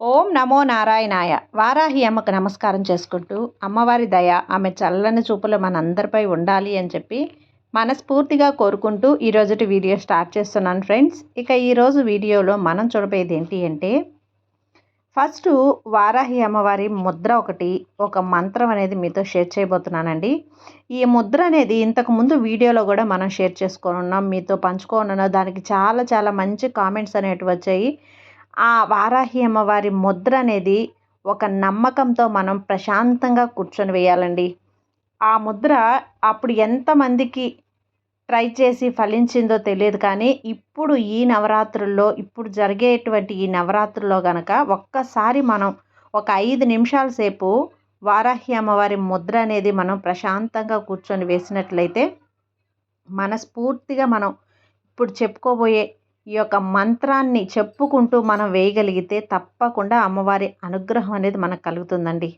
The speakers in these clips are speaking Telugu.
ఓం నమో నారాయణాయ. వారాహి అమ్మకు నమస్కారం చేసుకుంటూ అమ్మవారి దయ ఆమె చల్లని చూపులు మనందరిపై ఉండాలి అని చెప్పి మనస్ఫూర్తిగా కోరుకుంటూ ఈరోజుటి వీడియో స్టార్ట్ చేస్తున్నాను ఫ్రెండ్స్. ఇక ఈరోజు వీడియోలో మనం చూడబోయేది ఏంటి అంటే ఫస్ట్ వారాహి అమ్మవారి ముద్ర ఒకటి ఒక మంత్రం అనేది మీతో షేర్ చేయబోతున్నానండి. ఈ ముద్ర అనేది ఇంతకుముందు వీడియోలో కూడా మనం షేర్ చేసుకొని ఉన్నాం మీతో పంచుకోనున్నాం దానికి చాలా చాలా మంచి కామెంట్స్ అనేటివి వచ్చాయి. ఆ వారాహి అమ్మవారి ముద్ర అనేది ఒక నమ్మకంతో మనం ప్రశాంతంగా కూర్చొని వేయాలండి. ఆ ముద్ర అప్పుడు ఎంతమందికి ట్రై చేసి ఫలించిందో తెలియదు కానీ ఇప్పుడు ఈ నవరాత్రుల్లో ఇప్పుడు జరిగేటువంటి ఈ నవరాత్రుల్లో కనుక ఒక్కసారి మనం ఒక ఐదు నిమిషాల సేపు వారాహి అమ్మవారి ముద్ర అనేది మనం ప్రశాంతంగా కూర్చొని వేసినట్లయితే మనస్ఫూర్తిగా మనం ఇప్పుడు చెప్పుకోబోయే ఈ యొక్క మంత్రాన్ని చెప్పుకుంటూ మనం వేయగలిగితే తప్పకుండా అమ్మవారి అనుగ్రహం అనేది మనకు కలుగుతుందండి.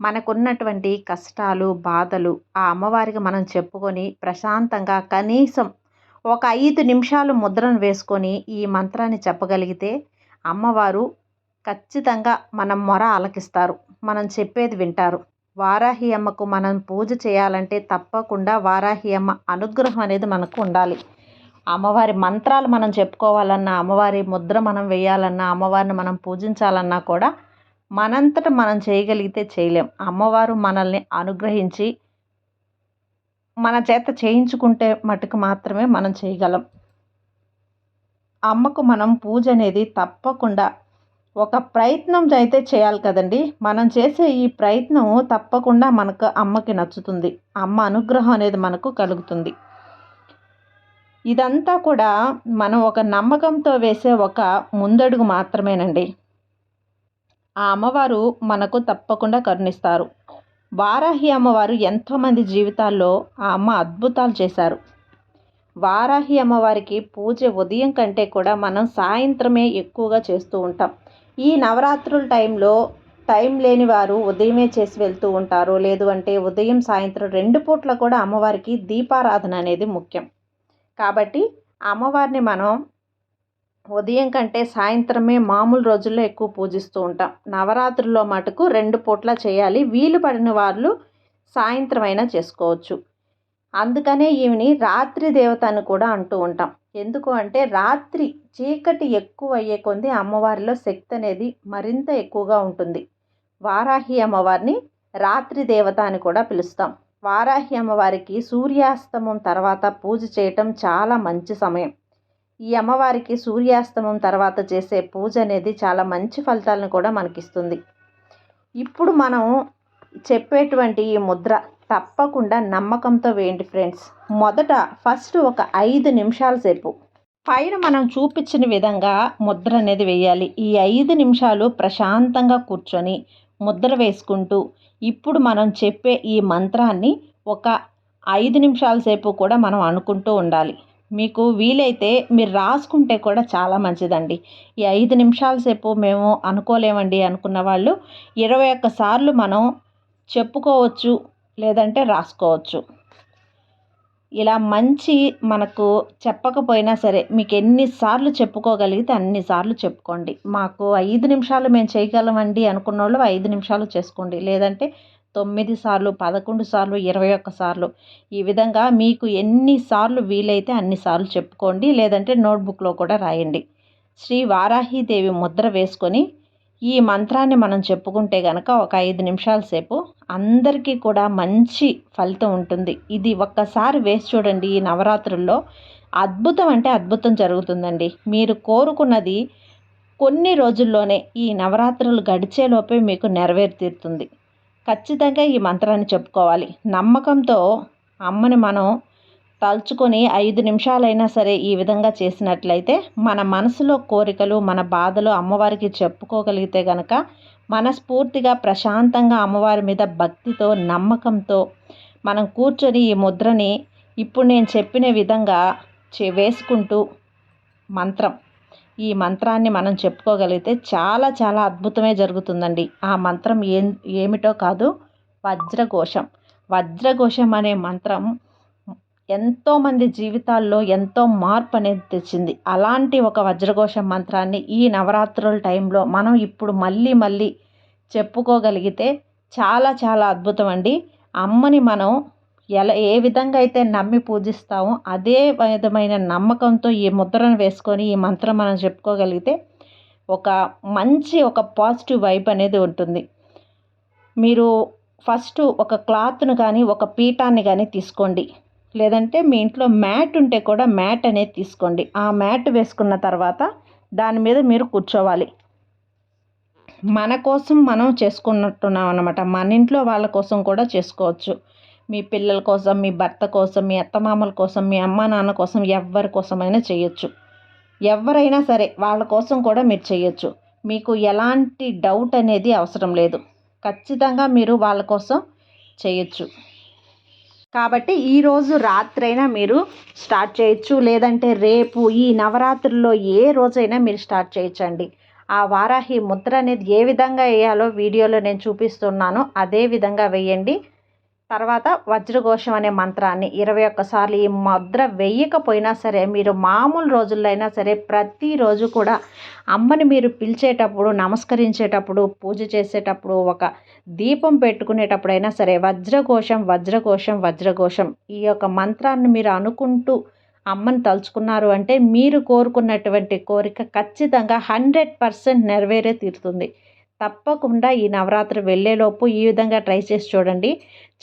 మనకున్నటువంటి కష్టాలు బాధలు ఆ అమ్మవారికి మనం చెప్పుకొని ప్రశాంతంగా కనీసం ఒక ఐదు నిమిషాలు ముద్రను వేసుకొని ఈ మంత్రాన్ని చెప్పగలిగితే అమ్మవారు ఖచ్చితంగా మనం మొర ఆలకిస్తారు. మనం చెప్పేది వింటారు. వారాహి అమ్మకు మనం పూజ చేయాలంటే తప్పకుండా వారాహి అమ్మ అనుగ్రహం అనేది మనకు ఉండాలి. అమ్మవారి మంత్రాలు మనం చెప్పుకోవాలన్నా అమ్మవారి ముద్ర మనం వేయాలన్నా అమ్మవారిని మనం పూజించాలన్నా కూడా మనంతట మనం చేయగలిగితే చేయలేం. అమ్మవారు మనల్ని అనుగ్రహించి మన చేత చేయించుకుంటే మటుకు మాత్రమే మనం చేయగలం. అమ్మకు మనం పూజ అనేది తప్పకుండా ఒక ప్రయత్నం అయితే చేయాలి కదండి. మనం చేసే ఈ ప్రయత్నం తప్పకుండా మనకు అమ్మకి నచ్చుతుంది. అమ్మ అనుగ్రహం అనేది మనకు కలుగుతుంది. ఇదంతా కూడా మనం ఒక నమ్మకంతో వేసే ఒక ముందడుగు మాత్రమేనండి. ఆ అమ్మవారు మనకు తప్పకుండా కరుణిస్తారు. వారాహి అమ్మవారు ఎంతోమంది జీవితాల్లో ఆ అమ్మ అద్భుతాలు చేశారు. వారాహి అమ్మవారికి పూజ ఉదయం కంటే కూడా మనం సాయంత్రమే ఎక్కువగా చేస్తూ ఉంటాం. ఈ నవరాత్రుల టైంలో టైం లేని వారు ఉదయమే చేసి వెళ్తూ ఉంటారు. లేదు అంటే ఉదయం సాయంత్రం రెండు పూట్ల కూడా అమ్మవారికి దీపారాధన అనేది ముఖ్యం. కాబట్టి అమ్మవారిని మనం ఉదయం కంటే సాయంత్రమే మామూలు రోజుల్లో ఎక్కువ పూజిస్తూ ఉంటాం. నవరాత్రుల్లో మటుకు రెండు పూట్ల చేయాలి. వీలు పడిన వాళ్ళు సాయంత్రం అయినా చేసుకోవచ్చు. అందుకనే ఈమెని రాత్రి దేవత అని కూడా అంటూ ఉంటాం. ఎందుకు అంటే రాత్రి చీకటి ఎక్కువ అయ్యే కొంది అమ్మవారిలో శక్తి అనేది మరింత ఎక్కువగా ఉంటుంది. వారాహి అమ్మవారిని రాత్రి దేవత అని కూడా పిలుస్తాం. వారాహి అమ్మవారికి సూర్యాస్తమం తర్వాత పూజ చేయటం చాలా మంచి సమయం. ఈ అమ్మవారికి సూర్యాస్తమం తర్వాత చేసే పూజ అనేది చాలా మంచి ఫలితాలను కూడా మనకిస్తుంది. ఇప్పుడు మనం చెప్పేటువంటి ఈ ముద్ర తప్పకుండా నమ్మకంతో వేయండి ఫ్రెండ్స్. మొదట ఫస్ట్ ఒక ఐదు నిమిషాల సేపు. పైన మనం చూపించిన విధంగా ముద్ర అనేది వేయాలి. ఈ ఐదు నిమిషాలు ప్రశాంతంగా కూర్చొని ముద్ర వేసుకుంటూ ఇప్పుడు మనం చెప్పే ఈ మంత్రాన్ని ఒక ఐదు నిమిషాల సేపు కూడా మనం అనుకుంటూ ఉండాలి. మీకు వీలైతే మీరు రాసుకుంటే కూడా చాలా మంచిదండి. ఈ ఐదు నిమిషాల సేపు మేము అనుకోలేమండి అనుకున్న వాళ్ళు ఇరవై ఒక్క సార్లు మనం చెప్పుకోవచ్చు లేదంటే రాసుకోవచ్చు. ఇలా మంచి మనకు చెప్పకపోయినా సరే మీకు ఎన్నిసార్లు చెప్పుకోగలిగితే అన్నిసార్లు చెప్పుకోండి. మాకు ఐదు నిమిషాలు మేము చేయగలమండి అనుకున్న వాళ్ళు ఐదు నిమిషాలు చేసుకోండి. లేదంటే తొమ్మిది సార్లు పదకొండు సార్లు ఇరవై ఒక్క సార్లు. ఈ విధంగా మీకు ఎన్నిసార్లు వీలైతే అన్నిసార్లు చెప్పుకోండి. లేదంటే నోట్బుక్లో కూడా రాయండి. శ్రీ వారాహీదేవి ముద్ర వేసుకొని ఈ మంత్రాన్ని మనం చెప్పుకుంటే కనుక ఒక ఐదు నిమిషాల సేపు అందరికీ కూడా మంచి ఫలితం ఉంటుంది. ఇది ఒక్కసారి వేసి చూడండి ఈ నవరాత్రుల్లో అద్భుతం అంటే అద్భుతం జరుగుతుందండి. మీరు కోరుకున్నది కొన్ని రోజుల్లోనే ఈ నవరాత్రులు గడిచేలోపే మీకు నెరవేరుతీరుతుంది. ఖచ్చితంగా ఈ మంత్రాన్ని చెప్పుకోవాలి. నమ్మకంతో అమ్మని మనం తలుచుకొని ఐదు నిమిషాలైనా సరే ఈ విధంగా చేసినట్లయితే మన మనసులో కోరికలు మన బాధలు అమ్మవారికి చెప్పుకోగలిగితే గనక మనస్ఫూర్తిగా ప్రశాంతంగా అమ్మవారి మీద భక్తితో నమ్మకంతో మనం కూర్చొని ఈ ముద్రని ఇప్పుడు నేను చెప్పిన విధంగా చే వేసుకుంటూ మంత్రం. ఈ మంత్రాన్ని మనం చెప్పుకోగలిగితే చాలా చాలా అద్భుతమే జరుగుతుందండి. ఆ మంత్రం ఏం ఏమిటో కాదు వజ్రఘోషం. వజ్రఘోషం అనే మంత్రం ఎంతోమంది జీవితాల్లో ఎంతో మార్పు అనేది తెచ్చింది. అలాంటి ఒక వజ్రఘోష మంత్రాన్ని ఈ నవరాత్రుల టైంలో మనం ఇప్పుడు మళ్ళీ మళ్ళీ చెప్పుకోగలిగితే చాలా చాలా అద్భుతం అండి. అమ్మని మనం ఎలా ఏ విధంగా అయితే నమ్మి పూజిస్తామో అదే విధమైన నమ్మకంతో ఈ ముద్రను వేసుకొని ఈ మంత్రం మనం చెప్పుకోగలిగితే ఒక మంచి ఒక పాజిటివ్ వైబ్ అనేది ఉంటుంది. మీరు ఫస్ట్ ఒక క్లాత్ను కానీ ఒక పీఠాన్ని కానీ తీసుకోండి. లేదంటే మీ ఇంట్లో మ్యాట్ ఉంటే కూడా మ్యాట్ అనేది తీసుకోండి. ఆ మ్యాట్ వేసుకున్న తర్వాత దాని మీద మీరు కూర్చోవాలి. మన కోసం మనం చేసుకున్నట్టున్నాం అనమాట మన ఇంట్లో వాళ్ళ కోసం కూడా చేసుకోవచ్చు. మీ పిల్లల కోసం మీ భర్త కోసం మీ అత్తమామల కోసం మీ అమ్మ నాన్న కోసం ఎవరి కోసమైనా చేయొచ్చు. ఎవరైనా సరే వాళ్ళ కోసం కూడా మీరు చేయొచ్చు. మీకు ఎలాంటి డౌట్ అనేది అవసరం లేదు. ఖచ్చితంగా మీరు వాళ్ళ కోసం చేయొచ్చు. కాబట్టి ఈరోజు రాత్రైనా మీరు స్టార్ట్ చేయొచ్చు. లేదంటే రేపు ఈ నవరాత్రుల్లో ఏ రోజైనా మీరు స్టార్ట్ చేయొచ్చండి. ఆ వారాహి ముద్ర అనేది ఏ విధంగా వేయాలో వీడియోలో నేను చూపిస్తున్నాను. అదే విధంగా వేయండి. తర్వాత వజ్రఘోషం అనే మంత్రాన్ని ఇరవై ఒక్కసార్లు ఈ ముద్ర వేయకపోయినా సరే మీరు మామూలు రోజుల్లో అయినా సరే ప్రతిరోజు కూడా అమ్మని మీరు పిలిచేటప్పుడు నమస్కరించేటప్పుడు పూజ చేసేటప్పుడు ఒక దీపం పెట్టుకునేటప్పుడైనా సరే వజ్రఘోషం వజ్రఘోషం వజ్రఘోషం ఈ యొక్క మంత్రాన్ని మీరు అనుకుంటూ అమ్మని తలుచుకున్నారు అంటే మీరు కోరుకున్నటువంటి కోరిక ఖచ్చితంగా హండ్రెడ్ పర్సెంట్ నెరవేరే తీరుతుంది. తప్పకుండా ఈ నవరాత్రి వెళ్ళేలోపు ఈ విధంగా ట్రై చేసి చూడండి.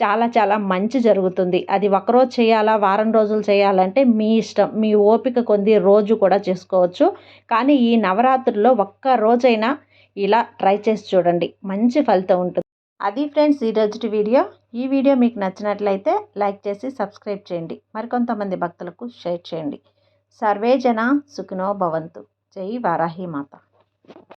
చాలా చాలా మంచి జరుగుతుంది. అది ఒకరోజు చేయాలా వారం రోజులు చేయాలంటే మీ ఇష్టం. మీ ఓపిక కొంది రోజు కూడా చేసుకోవచ్చు. కానీ ఈ నవరాత్రుల్లో ఒక్క రోజైనా ఇలా ట్రై చేసి చూడండి. మంచి ఫలితం ఉంటుంది. అది ఫ్రెండ్స్ ఈరోజుటి వీడియో. ఈ వీడియో మీకు నచ్చినట్లయితే లైక్ చేసి సబ్స్క్రైబ్ చేయండి. మరికొంతమంది భక్తులకు షేర్ చేయండి. సర్వే జన సుఖినో భవంతు. జై వారాహి మాత.